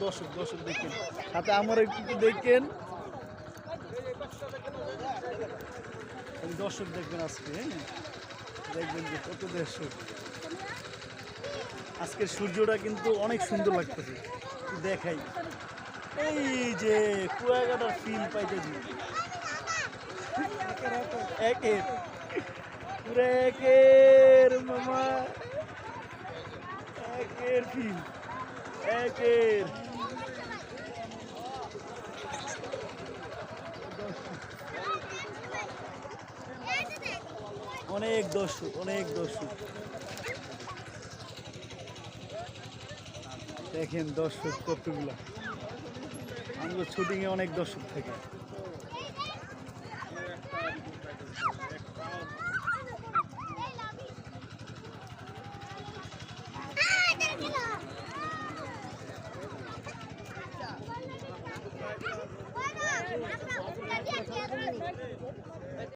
দর্শক দর্শক দেখেন। সাথে আমার একটু দেখেন। দর্শক দেখবেন আজকে হ্যাঁ? দেখবেন যে কত দর্শক। আজকের সূর্যটা কিন্তু অনেক সুন্দর লাগতেছে। দেখাই। এই যে কুয়াকাটার ফিল পুরো একের মামা, একের ফিল একের অনেক দর্শক অনেক দর্শক। দেখেন দর্শক কতগুলা। আমরা শুটিংয়ে অনেক দর্শক থাকে। Gracias.